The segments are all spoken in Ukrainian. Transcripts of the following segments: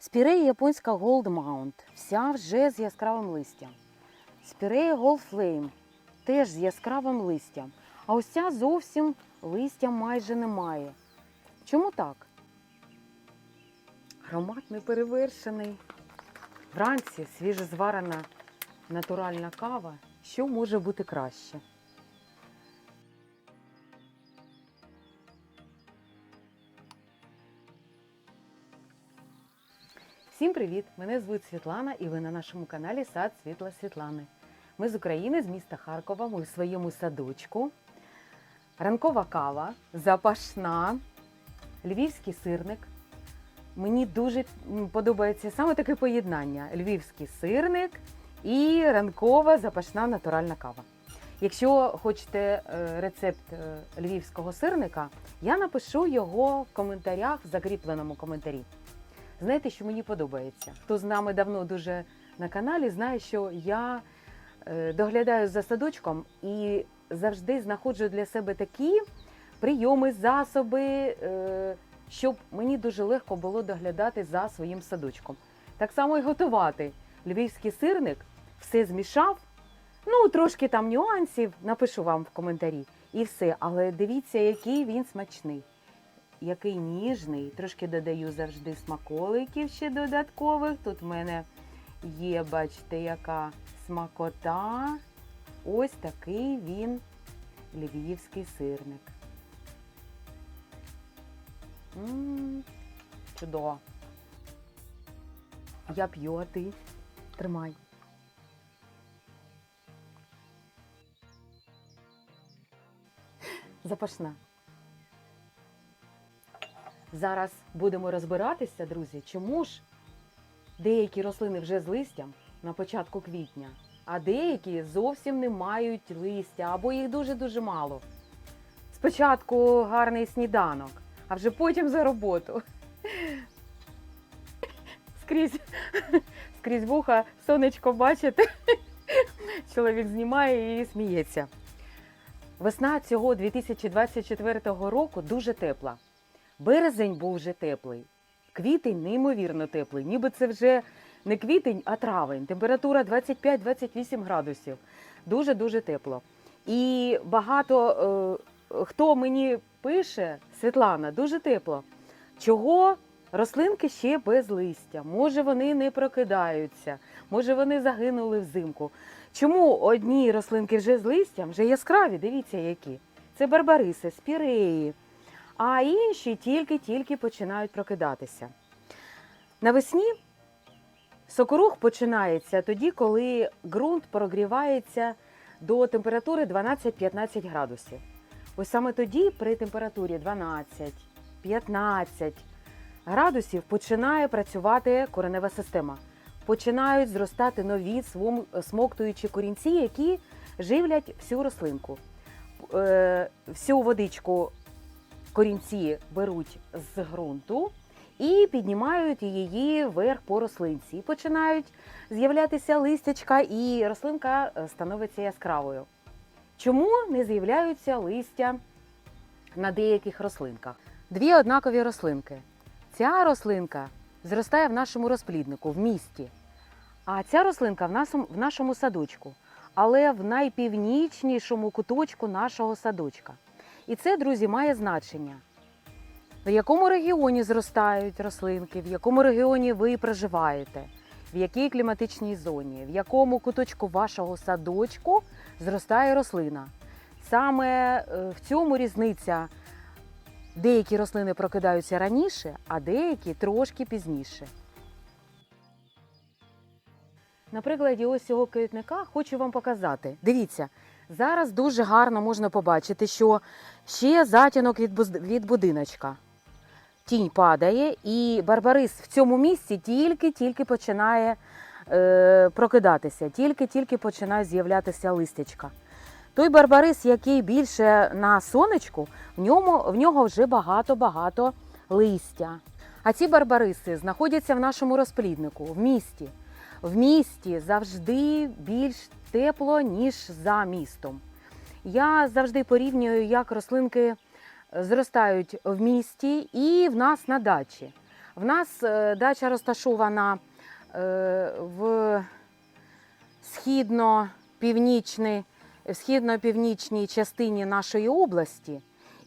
Спірея японська Gold Mount, вся вже з яскравим листям. Спірея Gold Flame теж з яскравим листям. А ось ця зовсім листя майже немає. Чому так? Аромат неперевершений. Вранці свіжезварена натуральна кава. Що може бути краще? Всім привіт! Мене звуть Світлана і ви на нашому каналі Сад Світла Світлани. Ми з України, з міста Харкова. Ми в своєму садочку. Ранкова кава, запашна, львівський сирник. Мені дуже подобається саме таке поєднання: львівський сирник і ранкова запашна натуральна кава. Якщо хочете е, рецепт е, львівського сирника, я напишу його в коментарях, в закріпленому коментарі. Знаєте, що мені подобається? Хто з нами давно дуже на каналі, знає, що я е, доглядаю за садочком і завжди знаходжу для себе такі прийоми, засоби, е, щоб мені дуже легко було доглядати за своїм садочком. Так само і готувати. Львівський сирник все змішав. Ну, трошки там нюансів, напишу вам в коментарі. І все. Але дивіться, який він смачний який ніжний. Трошки додаю завжди смаколиків ще додаткових. Тут в мене є, бачите, яка смакота. Ось такий він львівський сирник. М, чудово. Я п'ю, а ти тримай. Запашна. Зараз будемо розбиратися, друзі, чому ж деякі рослини вже з листям на початку квітня, а деякі зовсім не мають листя або їх дуже-дуже мало. Спочатку гарний сніданок, а вже потім за роботу. Скрізь, скрізь вуха, сонечко бачите. Чоловік знімає і сміється. Весна цього 2024 року дуже тепла. Березень був вже теплий, квітень неймовірно теплий, ніби це вже не квітень, а травень. Температура 25-28 градусів. Дуже-дуже тепло. І багато е, хто мені пише, Світлана, дуже тепло. Чого рослинки ще без листя? Може, вони не прокидаються, може, вони загинули взимку. Чому одні рослинки вже з листям, вже яскраві, дивіться які. Це барбариси, спіреї а інші тільки-тільки починають прокидатися. Навесні сокорух починається тоді, коли ґрунт прогрівається до температури 12-15 градусів. Ось саме тоді, при температурі 12-15 градусів, починає працювати коренева система. Починають зростати нові смоктуючі корінці, які живлять всю рослинку. Е, Всю водичку корінці беруть з ґрунту і піднімають її вверх по рослинці. Починають з'являтися листячка, і рослинка е, становиться яскравою. Чому не з'являються листя на деяких рослинках? Дві однакові рослинки. Ця рослинка зростає в нашому розпліднику, в місті. А ця рослинка в нашому, в нашому садочку, але в найпівнічнішому куточку нашого садочка. І це, друзі, має значення. В якому регіоні зростають рослинки, в якому регіоні ви проживаєте, в якій кліматичній зоні, в якому куточку вашого садочку зростає рослина. Саме е, в цьому різниця. Деякі рослини прокидаються раніше, а деякі трошки пізніше. На прикладі ось цього квітника хочу вам показати. Дивіться, зараз дуже гарно можна побачити, що ще затінок від, будиночка. Тінь падає, і барбарис в цьому місці тільки-тільки починає е, прокидатися, тільки-тільки починає з'являтися листячка. Той барбарис, який більше на сонечку, в ньому в нього вже багато-багато листя. А ці барбариси знаходяться в нашому розпліднику, в місті. В місті завжди більш тепло, ніж за містом. Я завжди порівнюю, як рослинки зростають в місті і в нас на дачі. В нас е, дача розташована е, в східно-північній, східно-північній частині нашої області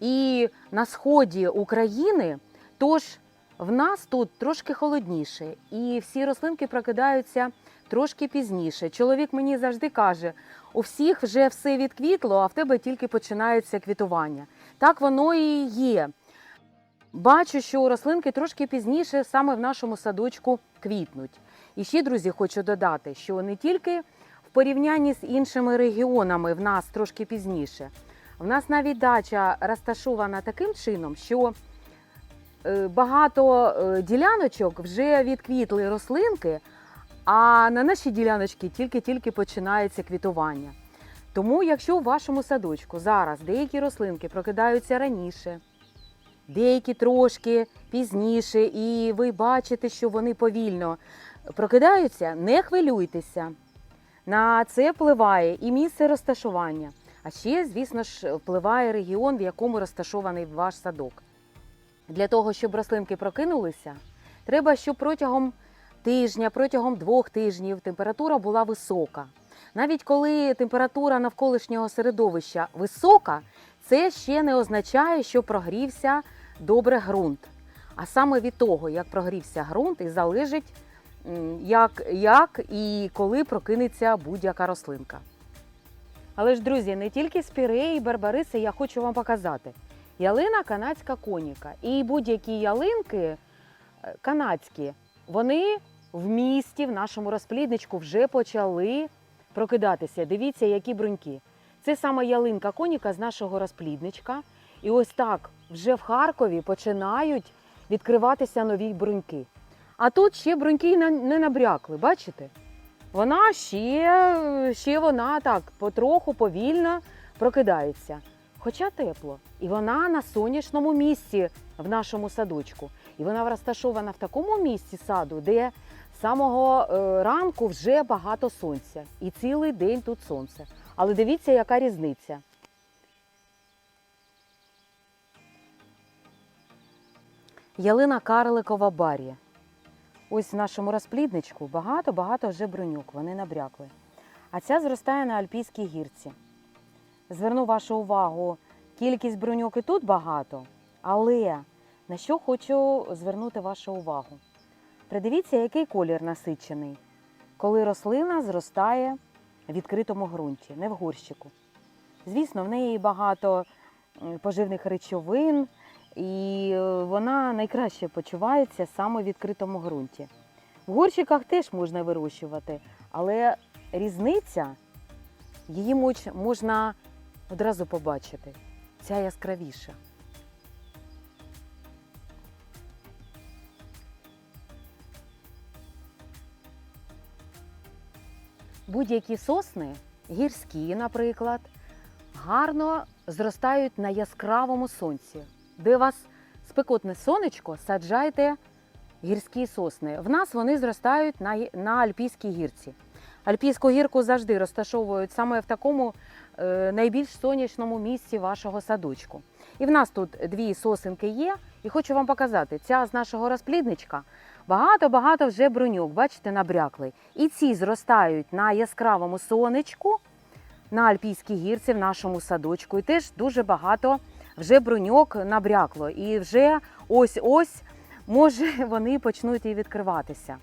і на сході України. Тож в нас тут трошки холодніше, і всі рослинки прокидаються трошки пізніше. Чоловік мені завжди каже: у всіх вже все відквітло, а в тебе тільки починається квітування. Так воно і є. Бачу, що рослинки трошки пізніше саме в нашому садочку квітнуть. І ще, друзі, хочу додати, що не тільки в порівнянні з іншими регіонами в нас трошки пізніше. В нас навіть дача розташована таким чином, що багато е, діляночок вже відквітли рослинки, а на нашій діляночці тільки-тільки починається квітування. Тому, якщо у вашому садочку зараз деякі рослинки прокидаються раніше, деякі трошки пізніше, і ви бачите, що вони повільно прокидаються, не хвилюйтеся. На це впливає і місце розташування. А ще, звісно ж, впливає регіон, в якому розташований ваш садок. Для того, щоб рослинки прокинулися, треба, щоб протягом тижня, протягом двох тижнів температура була висока. Навіть коли температура навколишнього середовища висока, це ще не означає, що прогрівся добре ґрунт. А саме від того, як прогрівся ґрунт, і залежить, як, як і коли прокинеться будь-яка рослинка. Але ж, друзі, не тільки спіреї і барбариси я хочу вам показати. Ялина канадська коніка. І будь-які ялинки е, канадські, вони в місті, в нашому розплідничку вже почали прокидатися. Дивіться, які бруньки. Це саме ялинка коніка з нашого розплідничка. І ось так вже в Харкові починають відкриватися нові бруньки. А тут ще бруньки не набрякли, бачите? Вона ще, ще вона так потроху повільно прокидається. Хоча тепло. І вона на сонячному місці в нашому садочку. І вона розташована в такому місці саду, де з самого е, ранку вже багато сонця. І цілий день тут сонце. Але дивіться, яка різниця. Ялина карликова барі. Ось в нашому розплідничку багато-багато вже бруньок, вони набрякли. А ця зростає на Альпійській гірці. Зверну вашу увагу, кількість бруньок і тут багато, але на що хочу звернути вашу увагу? Придивіться, який колір насичений, коли рослина зростає в відкритому ґрунті, не в горщику. Звісно, в неї багато поживних речовин, і е, вона найкраще почувається саме в відкритому ґрунті. В горщиках теж можна вирощувати, але різниця її можна одразу побачити. Ця яскравіша. Будь-які сосни, гірські, наприклад, гарно зростають на яскравому сонці. Де вас спекотне сонечко, саджайте гірські сосни. В нас вони зростають на, на Альпійській гірці. Альпійську гірку завжди розташовують саме в такому е, найбільш сонячному місці вашого садочку. І в нас тут дві сосенки є. І хочу вам показати, ця з нашого розплідничка багато-багато вже бруньок, бачите, набрякли. І ці зростають на яскравому сонечку, на Альпійській гірці, в нашому садочку. І теж дуже багато вже бруньок набрякло. І вже ось-ось, може, вони почнуть і відкриватися.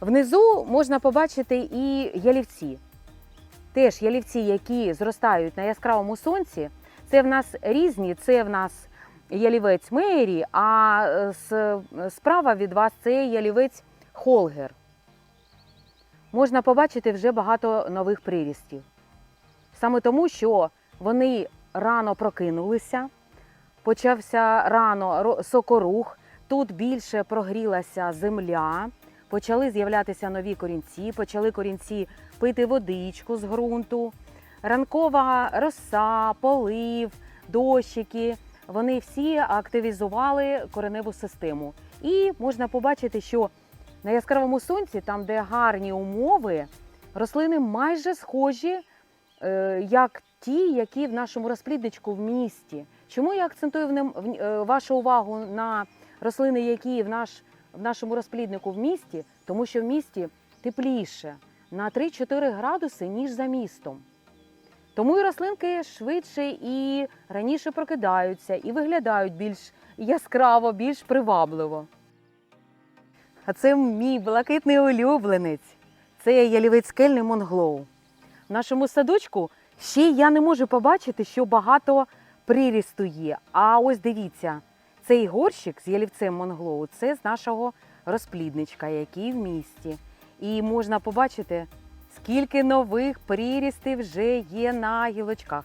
Внизу можна побачити і ялівці. Теж ялівці, які зростають на яскравому сонці, це в нас різні, це в нас ялівець Мейрі, а е, справа від вас це ялівець Холгер. Можна побачити вже багато нових прирістів. Саме тому, що вони рано прокинулися, почався рано сокорух, тут більше прогрілася земля, почали з'являтися нові корінці, почали корінці пити водичку з ґрунту, ранкова роса, полив, дощики. Вони всі активізували кореневу систему. І можна побачити, що на яскравому сонці, там, де гарні умови, рослини майже схожі, е, як ті, які в нашому розплідничку в місті. Чому я акцентую е, вашу увагу на рослини, які в, наш, в нашому розпліднику в місті, тому що в місті тепліше на 3-4 градуси, ніж за містом. Тому і рослинки швидше і раніше прокидаються, і виглядають більш яскраво, більш привабливо. А це мій блакитний улюбленець. Це ялівець скельний Монглоу. В нашому садочку ще я не можу побачити, що багато прирісту є. А ось дивіться, цей горщик з ялівцем Монглоу це з нашого розплідничка, який в місті. І можна побачити, скільки нових прирістів вже є на гілочках.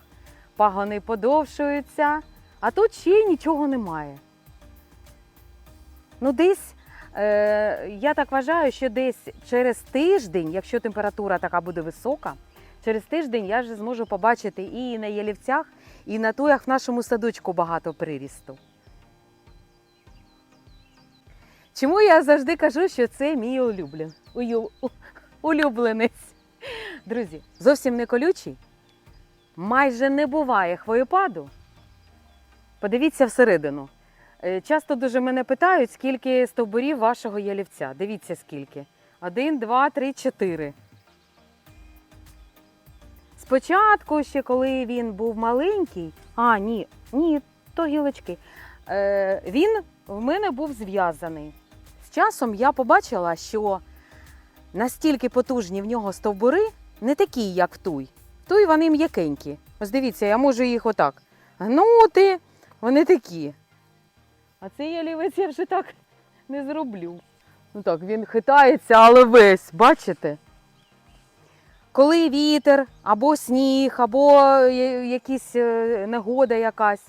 Пагони подовшуються, а тут ще нічого немає. Ну, десь, е, я так вважаю, що десь через тиждень, якщо температура така буде висока, через тиждень я вже зможу побачити і на ялівцях, і на туях в нашому садочку багато прирісту. Чому я завжди кажу, що це мій улюблен, улюбленець? Друзі, зовсім не колючий, майже не буває хвоєпаду. Подивіться всередину. Е, Часто дуже мене питають, скільки стовбурів вашого ялівця. Дивіться скільки. Один, два, три, чотири. Спочатку, ще коли він був маленький, а ні, ні, то гілочки. Е, він в мене був зв'язаний. Часом я побачила, що настільки потужні в нього стовбури, не такі, як в туй. Вони м'якенькі. Ось дивіться, я можу їх отак гнути, вони такі. А цей ялівець я вже так не зроблю. Ну так, він хитається, але весь, бачите? Коли вітер, або сніг, або я- якісь е, негода якась,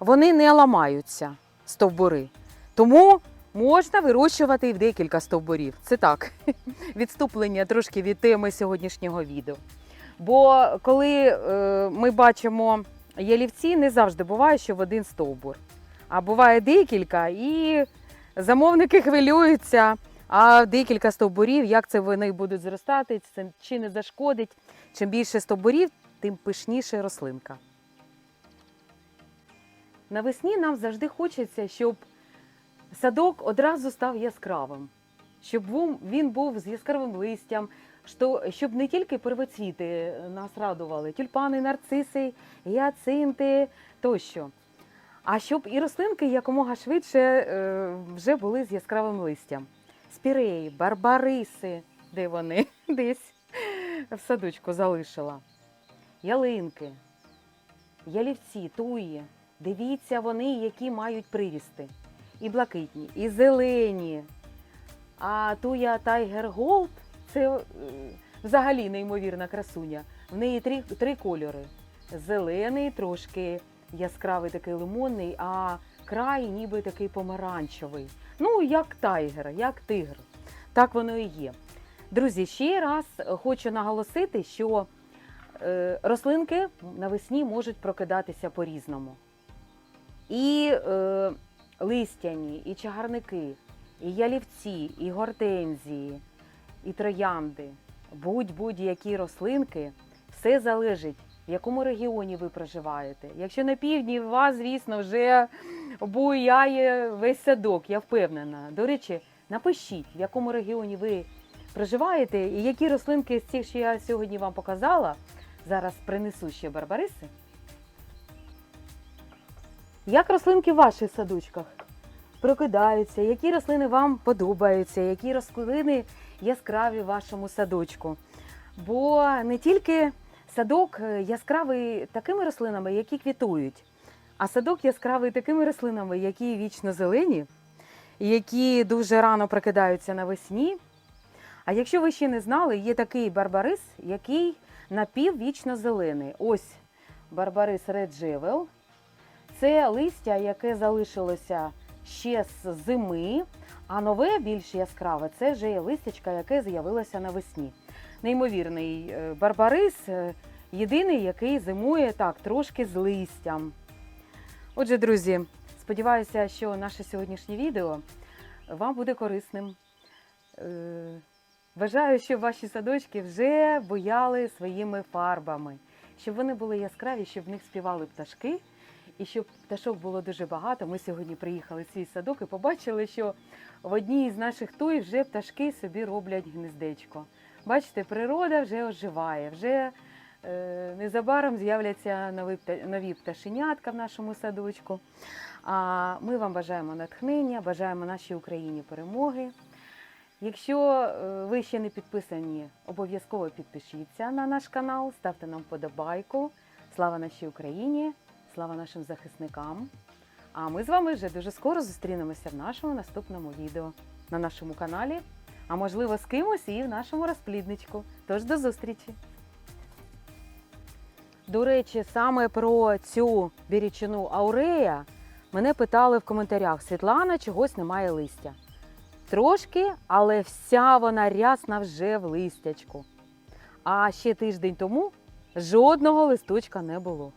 вони не ламаються, стовбури. Тому можна вирощувати і в декілька стовбурів. Це так, відступлення трошки від теми сьогоднішнього відео. Бо коли е, ми бачимо ялівці, не завжди буває, що в один стовбур. А буває декілька, і замовники хвилюються, а декілька стовбурів, як це вони будуть зростати, чи не зашкодить. Чим більше стовбурів, тим пишніше рослинка. Навесні нам завжди хочеться, щоб садок одразу став яскравим, щоб він був з яскравим листям, щоб не тільки первоцвіти нас радували, тюльпани, нарциси, гіацинти тощо. А щоб і рослинки якомога швидше е, вже були з яскравим листям. Спіреї, барбариси, де вони десь в садочку залишила. Ялинки, ялівці, туї. Дивіться вони, які мають прирісти. І блакитні, і зелені. А туя Tiger Gold це е, взагалі неймовірна красуня. В неї три, три кольори: зелений, трошки яскравий такий лимонний, а край ніби такий помаранчевий. Ну, як тайгер, як тигр. Так воно і є. Друзі, ще раз хочу наголосити, що е, рослинки навесні можуть прокидатися по-різному. І е, листяні, і чагарники, і ялівці, і гортензії, і троянди, будь-будь-які рослинки, все залежить, в якому регіоні ви проживаєте. Якщо на півдні, у вас, звісно, вже буяє весь садок, я впевнена. До речі, напишіть, в якому регіоні ви проживаєте, і які рослинки з цих, що я сьогодні вам показала, зараз принесу ще барбариси. Як рослинки в ваших садочках прокидаються, які рослини вам подобаються, які рослини яскраві в вашому садочку? Бо не тільки садок е, яскравий такими рослинами, які квітують, а садок яскравий такими рослинами, які вічно зелені, які дуже рано прокидаються навесні. А якщо ви ще не знали, є такий барбарис, який напіввічно зелений. Ось барбарис Jewel. Це листя, яке залишилося ще з зими, а нове, більш яскраве, це вже є листячка, яке з'явилося навесні. Неймовірний е, барбарис, е, єдиний, який зимує так, трошки з листям. Отже, друзі, сподіваюся, що наше сьогоднішнє відео вам буде корисним. Е, Вважаю, що ваші садочки вже бояли своїми фарбами, щоб вони були яскраві, щоб в них співали пташки, І щоб пташок було дуже багато, ми сьогодні приїхали в свій садок і побачили, що в одній із наших туй вже пташки собі роблять гнездечко. Бачите, природа вже оживає, вже е, незабаром з'являться нові, нові пташенятка в нашому садочку. А ми вам бажаємо натхнення, бажаємо нашій Україні перемоги. Якщо е, ви ще не підписані, обов'язково підпишіться на наш канал, ставте нам вподобайку. Слава нашій Україні, слава нашим захисникам. А ми з вами вже дуже скоро зустрінемося в нашому наступному відео на нашому каналі, а можливо з кимось і в нашому розплідничку. Тож до зустрічі! До речі, саме про цю бірічину аурея мене питали в коментарях: Світлана, чогось немає листя. Трошки, але вся вона рясна вже в листячку. А ще тиждень тому жодного листочка не було.